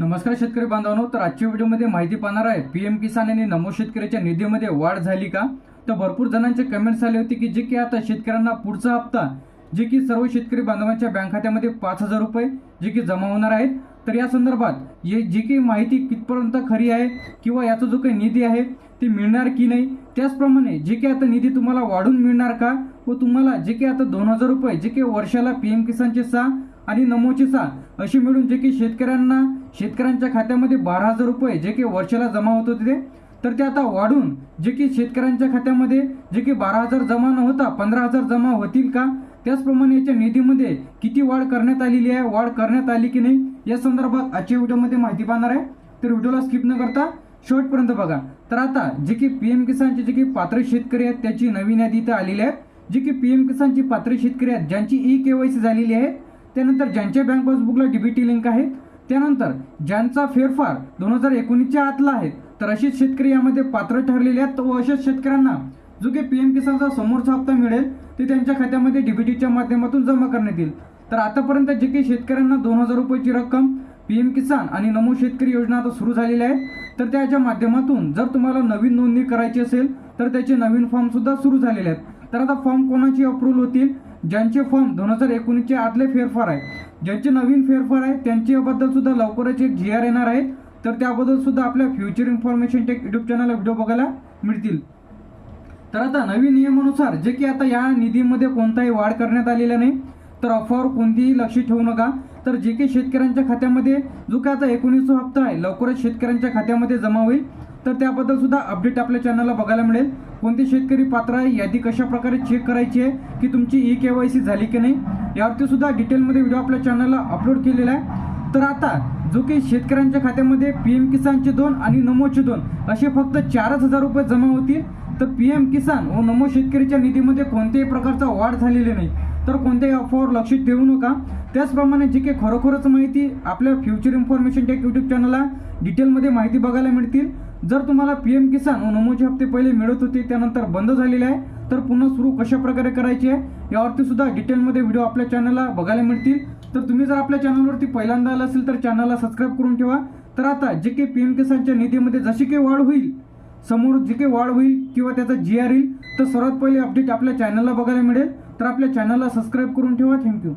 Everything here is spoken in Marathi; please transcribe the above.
नमस्कार शेतकरी बांधवांनो तर आजच्या व्हिडिओमध्ये माहिती पाहणार आहे पी एम किसान आणि नमो शेतकऱ्याच्या निधीमध्ये वाढ झाली का? तर भरपूर जणांचे कमेंट्स आले होते की जे की आता शेतकऱ्यांना पुढचा हप्ता जे की सर्व शेतकरी बांधवांच्या बँक खात्यामध्ये पाच हजार रुपये जे की जमा होणार आहेत. तर या संदर्भात ये जी काही माहिती कितपर्यंत खरी आहे किंवा याचा जो काही निधी आहे ते मिळणार की नाही? त्याचप्रमाणे जे काही आता निधी तुम्हाला वाढून मिळणार का? व तुम्हाला जे काही आता दोन हजार रुपये जे काही वर्षाला पी एम किसानचे सहा आणि नमोचे सहा असे मिळून जे की शेतकऱ्यांना शेतकऱ्यांच्या खात्यामध्ये बारा हजार रुपये जे की वर्षाला जमा होत होते तर ते आता वाढून जे की शेतकऱ्यांच्या खात्यामध्ये जे की बारा हजार जमा न होता पंधरा हजार जमा होतील का? त्याचप्रमाणे याच्या निधीमध्ये किती वाढ करण्यात आलेली आहे? वाढ करण्यात आली की नाही? या संदर्भात आजच्या व्हिडिओमध्ये माहिती पाहणार आहे. तर व्हिडिओला स्किप न करता शेवटपर्यंत बघा. तर आता जे की पी एम किसानचे जे की पात्र शेतकरी आहेत त्याची नवीन यादी इथं आलेली आहे. जे की पी एम किसानची पात्र शेतकरी आहेत ज्यांची ई केवायसी झालेली आहे त्यानंतर ज्यांच्या बँक पासबुकला डीबीटी लिंक आहेत त्यानंतर ज्यांचा फेरफार दोन हजार एकोणीसच्या आतला आहे तर असेच शेतकरी यामध्ये पात्र ठरलेले आहेत व अशाच शेतकऱ्यांना जो की पी एम किसानचा समोरचा हप्ता मिळेल ते त्यांच्या खात्यामध्ये डीबीटीच्या माध्यमातून जमा करण्यात येईल. तर आतापर्यंत जे काही शेतकऱ्यांना दोन हजार रुपयाची रक्कम पी एम किसान आणि नमो शेतकरी योजना आता सुरू झालेली आहे तर त्याच्या माध्यमातून जर तुम्हाला नवीन नोंदणी करायची असेल तर त्याचे नवीन फॉर्म सुद्धा सुरू झालेले आहेत. तर आता फॉर्म कोणाची अप्रूव्हल होतील ज्यांचे फॉर्म दोन हजार एकोणीसचे आतले फेरफार आहे ज्यांचे नवीन फेरफार आहे त्यांच्याबद्दलसुद्धा लवकरच एक जी आर येणार आहेत. तर त्याबद्दलसुद्धा आपल्या फ्युचर इन्फॉर्मेशन टेक यूट्यूब चॅनलला व्हिडिओ बघायला मिळतील. तर आता नवीन नियमानुसार जे की आता या निधीमध्ये कोणताही वाढ करण्यात आलेला नाही तर अफवावर कोणतीही लक्ष ठेवू नका. तर जे की शेतकऱ्यांच्या खात्यामध्ये जो काय आता एकोणीसचा हप्ता आहे लवकरच शेतकऱ्यांच्या खात्यामध्ये जमा होईल. तर त्याबद्दल सुद्धा अपडेट आपल्या चॅनलला बघायला मिळेल. कोणते शेतकरी पात्र आहे यादी कशा प्रकारे चेक करायची आहे की तुमची ई के वाय सी झाली की नाही यावरती सुद्धा डिटेलमध्ये व्हिडिओ आपल्या चॅनलला अपलोड केलेला आहे. तर आता जो की शेतकऱ्यांच्या खात्यामध्ये पी एम किसानचे दोन आणि नमोचे दोन असे फक्त चारच हजार रुपये जमा होतील. तर पी एम किसान व नमो शेतकरीच्या निधीमध्ये कोणत्याही प्रकारचा वाढ झालेली नाही. तर कोणत्याही अफवावर लक्ष ठेवू नका. त्याचप्रमाणे जी काही खरोखरच माहिती आपल्या फ्युचर इन्फॉर्मेशन टेक यूट्यूब चॅनलला डिटेलमध्ये माहिती बघायला मिळतील. जर तुम्हाला पी एम किसान व नमोचे हप्ते पहिले मिळत होते त्यानंतर बंद झालेले आहे तर पुन्हा सुरू कशा प्रकारे करायचे आहे यावरती सुद्धा डिटेलमध्ये व्हिडिओ आपल्या चॅनलला बघायला मिळतील. तर तुम्ही जर आपल्या चॅनलवरती पहिल्यांदा आला असेल तर चॅनलला सबस्क्राईब करून ठेवा. तर आता जे काही पीएम किसानच्या निधीमध्ये जशी काही वाढ होईल समोर जे काही वाढ होईल किंवा त्याचा जी आर येईल तर सर्वात पहिले अपडेट आपल्या चॅनलला बघायला मिळेल. तर आपल्या चॅनलला सबस्क्राईब करून ठेवा. थँक्यू